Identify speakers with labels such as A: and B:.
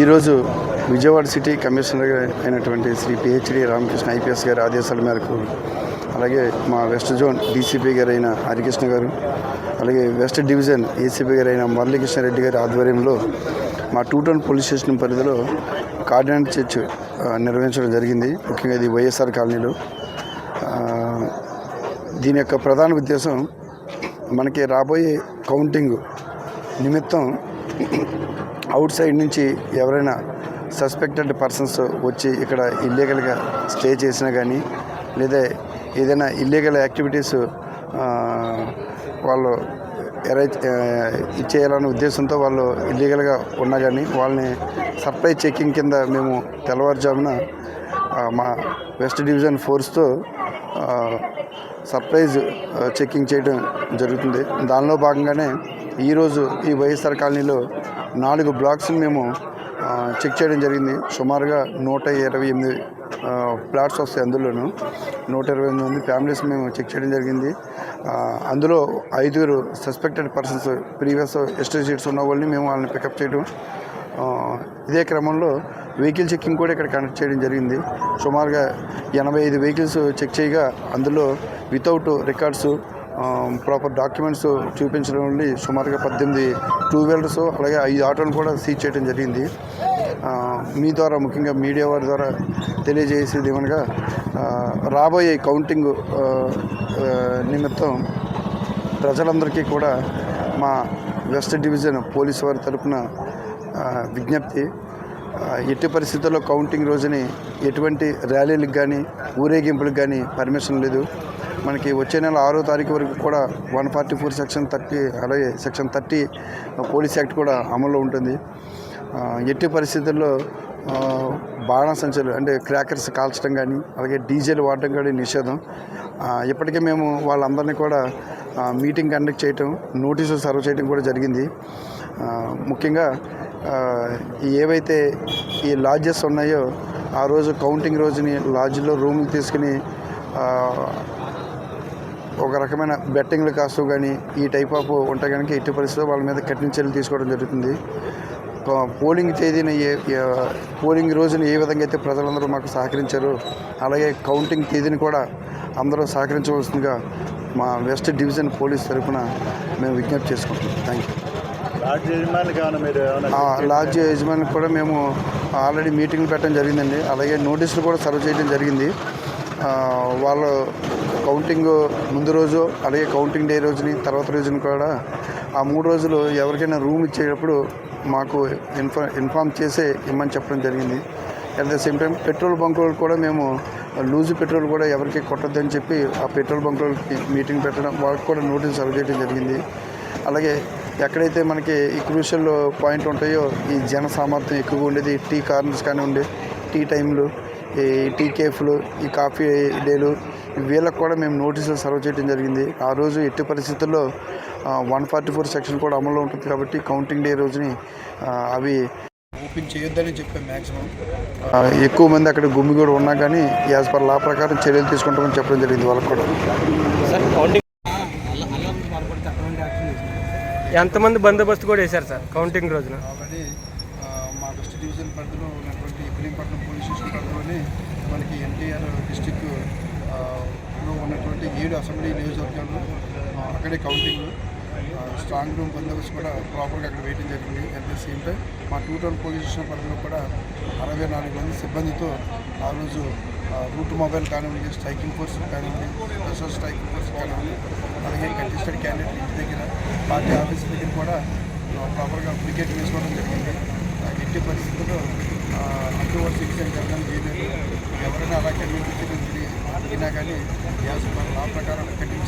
A: ఈరోజు Vijayawada city commissioner అయినటువంటి Shri PhD Ramakrishna IPS గారి ఆదేశాల మేరకు అలాగే మా వెస్ట్ జోన్ డీసీపీ గారైన హరికృష్ణ గారు అలాగే వెస్ట్ డివిజన్ ఏసీపీ గారు అయిన మురళీకృష్ణారెడ్డి గారి ఆధ్వర్యంలో మా టూ టౌన్ పోలీస్ స్టేషన్ పరిధిలో కార్డినెంట్ చర్చ్ నిర్వహించడం జరిగింది. ముఖ్యంగా ఇది వైఎస్ఆర్ కాలనీలో. దీని యొక్క ప్రధాన ఉద్దేశం మనకి రాబోయే కౌంటింగ్ నిమిత్తం అవుట్ సైడ్ నుంచి ఎవరైనా సస్పెక్టెడ్ పర్సన్స్ వచ్చి ఇక్కడ ఇల్లీగల్గా స్టే చేసినా కానీ లేదా ఏదైనా ఇల్లీగల్ యాక్టివిటీస్ వాళ్ళు ఎరైజ్ ఇచ్చేయాలనే ఉద్దేశంతో వాళ్ళు ఇల్లీగల్గా ఉన్నా కానీ వాళ్ళని సర్ప్రైజ్ చెక్కింగ్ కింద మేము తెల్లవారుజామున మా వెస్ట్ డివిజన్ ఫోర్స్తో సర్ప్రైజ్ చెక్కింగ్ చెకింగ్ చేయడం జరుగుతుంది. దానిలో భాగంగానే ఈరోజు ఈ వైఎస్ఆర్ కాలనీలో నాలుగు బ్లాక్స్ని మేము చెక్ చేయడం జరిగింది. సుమారుగా నూట ఇరవై ఎనిమిది ప్లాట్స్ ఫ్లాట్స్ వస్తాయి అందులోనూ. నూట ఇరవై ఎనిమిది మంది ఫ్యామిలీస్ మేము చెక్ చేయడం జరిగింది. అందులో ఐదుగురు సస్పెక్టెడ్ పర్సన్స్ ప్రీవియస్ ఎస్టీ ఉన్న వాళ్ళని మేము వాళ్ళని పికప్ చేయడం. ఇదే క్రమంలో వెహికల్ చెక్కింగ్ కూడా ఇక్కడ కండక్ట్ చేయడం జరిగింది. సుమారుగా ఎనభై ఐదు వెహికల్స్ చెక్ చేయగా అందులో వితౌట్ రికార్డ్స్ ప్రాపర్ డాక్యుమెంట్స్ చూపించడం నుండి సుమారుగా పద్దెనిమిది టూ వీలర్స్ అలాగే ఐదు ఆటోలు కూడా సీజ్ చేయడం జరిగింది. మీ ద్వారా ముఖ్యంగా మీడియా వారి ద్వారా తెలియజేసేది ఏమనగా రాబోయే కౌంటింగ్ నిమిత్తం ప్రజలందరికీ కూడా మా వెస్ట్ డివిజన్ పోలీసు వారి తరపున విజ్ఞప్తి. ఎట్టి పరిస్థితుల్లో కౌంటింగ్ రోజుని ఎటువంటి ర్యాలీలకు కానీ ఊరేగింపులకు కానీ పర్మిషన్ లేదు. మనకి వచ్చే నెల ఆరో తారీఖు వరకు కూడా one forty four section thirty అలాగే సెక్షన్ థర్టీ పోలీస్ యాక్ట్ కూడా అమల్లో ఉంటుంది. ఎట్టి పరిస్థితుల్లో బాణ బాణసంచలు అంటే క్రాకర్స్ కాల్చడం కానీ అలాగే డీజేలు వాడటం కానీ నిషేధం. ఇప్పటికే మేము వాళ్ళందరినీ కూడా మీటింగ్ కండక్ట్ చేయటం నోటీసులు సర్వ్ చేయడం కూడా జరిగింది. ముఖ్యంగా ఏవైతే ఈ లాడ్జెస్ ఉన్నాయో ఆ రోజు కౌంటింగ్ రోజుని లాడ్జ్లో రూమ్లు తీసుకుని ఒక రకమైన బెట్టింగ్లు కాస్తూ కానీ ఈ టైప్ ఆఫ్ ఉంటే కనుక ఎట్టి పరిస్థితుల్లో వాళ్ళ మీద కఠిన చర్యలు తీసుకోవడం జరుగుతుంది. పోలింగ్ తేదీన ఏ పోలింగ్ రోజున ఏ విధంగా అయితే ప్రజలందరూ మాకు సహకరించారో అలాగే కౌంటింగ్ తేదీని కూడా అందరూ సహకరించవలసిందిగా మా వెస్ట్ డివిజన్ పోలీస్ తరఫున మేము విజ్ఞప్తి చేసుకుంటున్నాం. థ్యాంక్ యూ
B: లాడ్జ్ యజమానికి
A: కూడా మేము ఆల్రెడీ మీటింగ్ పెట్టడం జరిగిందండి. అలాగే నోటీసులు కూడా సర్వ్ చేయడం జరిగింది. వాళ్ళు కౌంటింగ్ ముందు రోజు అలాగే కౌంటింగ్ డే రోజుని తర్వాత రోజుని కూడా ఆ మూడు రోజులు ఎవరికైనా రూమ్ ఇచ్చేటప్పుడు మాకు ఇన్ఫా ఇన్ఫామ్ చేసే ఇమ్మని చెప్పడం జరిగింది. At the same time petrol బంకులు కూడా మేము లూజు పెట్రోల్ కూడా ఎవరికి కొట్టొద్దని చెప్పి ఆ పెట్రోల్ బంకులకి మీటింగ్ పెట్టడం వాళ్ళకి కూడా నోటీస్ సర్వ్ చేయడం జరిగింది. అలాగే ఎక్కడైతే మనకి ఈ క్రూషల్ పాయింట్ ఉంటాయో ఈ జన సామర్థ్యం ఎక్కువగా ఉండేది టీ కార్నర్స్ కానివ్వండి టీ టైంలు ఈ టీ కేఫ్లు ఈ కాఫీ డేలు వీళ్ళకి కూడా మేము నోటీసులు సర్వ్ చేయడం జరిగింది. ఆ రోజు ఎట్టి పరిస్థితుల్లో వన్ ఫార్టీ ఫోర్ సెక్షన్ కూడా అమల్లో ఉంటుంది కాబట్టి కౌంటింగ్ డే రోజుని అవి ఓపెన్ చేయొద్దని చెప్పాం మ్యాక్సిమం ఎక్కువ మంది అక్కడ గుమ్మి కూడా ఉన్నా కానీ యాజ్ పర్ లా ప్రకారం చర్యలు తీసుకుంటామని చెప్పడం జరిగింది వాళ్ళకి కూడా.
C: ఎంతమంది బందోబస్తు కూడా వేశారు సార్ కౌంటింగ్ రోజున?
A: ఆల్రెడీ మా వెస్ట్ డివిజన్ పరిధిలో ఉన్నటువంటి ఇబ్రహీంపట్నం పోలీస్ స్టేషన్ పరిధిలోనే మనకి ఎన్టీఆర్ డిస్టిక్ లో ఉన్నటువంటి ఏడు అసెంబ్లీ నియోజకవర్గాలు అక్కడే కౌంటింగ్ స్ట్రాంగ్ రూమ్ బందోబస్తు కూడా ప్రాపర్గా అక్కడ వెయిటింగ్ జరిగింది అట్ సేమ్ టైం మా టూ టౌన్ పోలీస్ స్టేషన్ కూడా అరవై నాలుగు మంది సిబ్బందితో ఆ రోజు రూట్ మొబైల్ కానివ్వండి స్ట్రైకింగ్ ఫోర్స్ కానివ్వండి స్పెషల్ స్ట్రైకింగ్ ఫోర్స్ కానివ్వండి అలాగే కంటెస్టెడ్ క్యాండిడేట్ ఇంటి దగ్గర పార్టీ ఆఫీస్ దగ్గర కూడా ప్రాపర్గా అప్లికేట్ తీసుకోవడం జరిగింది. ఎట్టి పరిస్థితుల్లో అంటువర్డ్ సిక్స్ జరగడం చేయలేదు ఎవరైనా అలా కమ్యూనిటీ అయినా కానీ యాజ్ పర్ ప్రకారం కఠిన